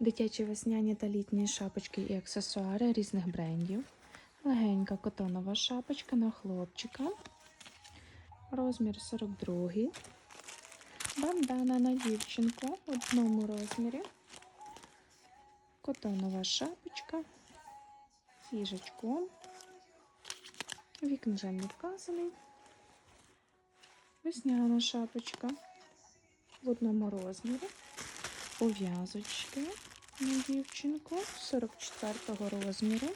Дитячі весняні та літні шапочки і аксесуари різних брендів. Легенька котонова шапочка на хлопчика. Розмір 42. Бандана на дівчинку в одному розмірі. Котонова шапочка з їжачком. Вік, на жаль, не вказаний. Весняна шапочка в одному розмірі. Пов'язочки на дівчинку 44 розміру.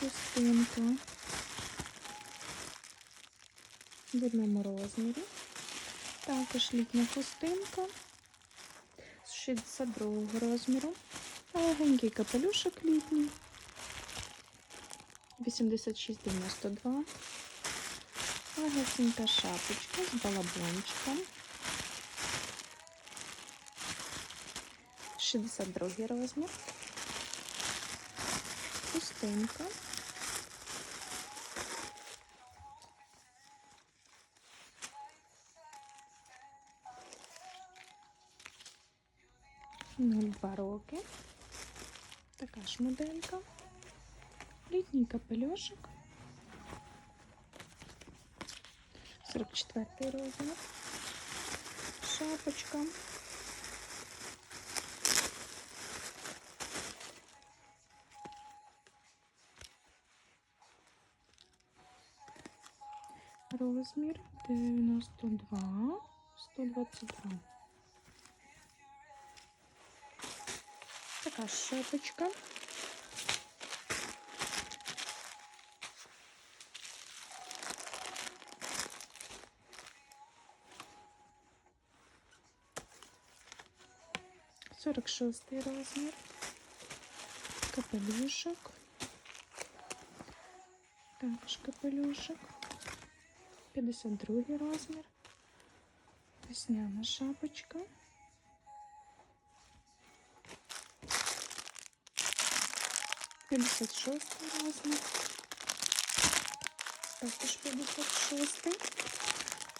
Хустинка в одному розмірі. Також літня хустинка з 62 розміру. Легенький капелюшок літній. 86,92. Легесенька шапочка з балабончиком. 62 розмір. Хустинка. Нуль два роки. Така ж моделька. Літній капельошок. 44 розмір. Шапочка. Розмір 92, 122. Така шапочка. Сорок шостий розмір. Капелюшок. Також капелюшок. 52 розмір. Весняна шапочка. П'ятдесят шостий розмір. Також 56.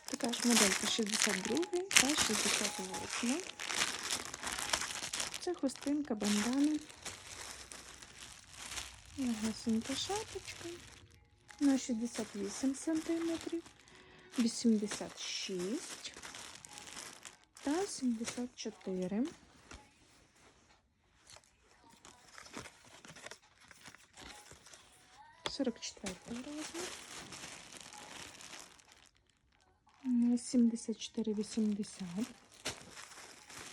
Така ж моделька 62 та 68. Це хустинка бандани. Легесенька шапочка на 68 сантиметрів, 86 та 74. Сорок четвертий розмір. На 74,80.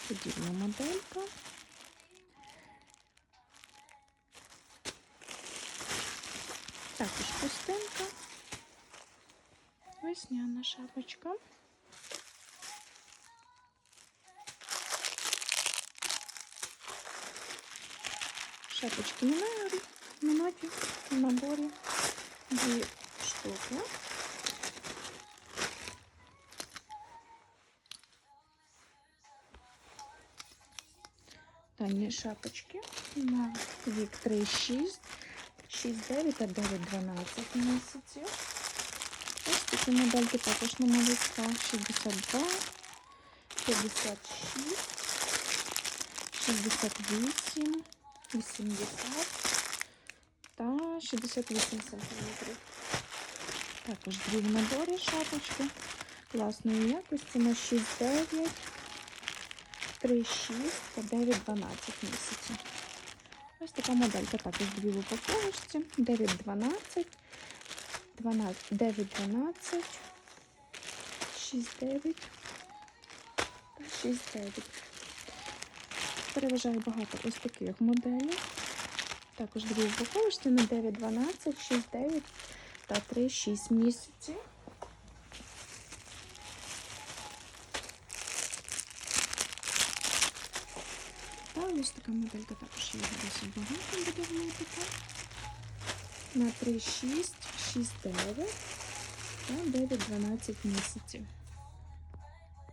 Подібна моделька. Також хустинка. Весняна шапочка. Шапочки минають, минаті в наборі дві штуки. Дані шапочки на вік 3,6. 6-9 та 9-12 місяців. Ось такі модельки також на малюках 62, 56, 68, 80 та 68 см. Також дві в наборі шапочки класної якості на 6-9, 3-6 та 9-12 місяців. Ось така моделька також дві в упаковочці. 9,12, 9,12, 6,9 та 6,9. Переважаю багато ось таких моделей. Також дві упаковочці на 9,12, 6,9 та 3,6 місяці. Та ось така моделька також є досить багато буде влупити. На 3,6, 6,9 та 9-12 місяців.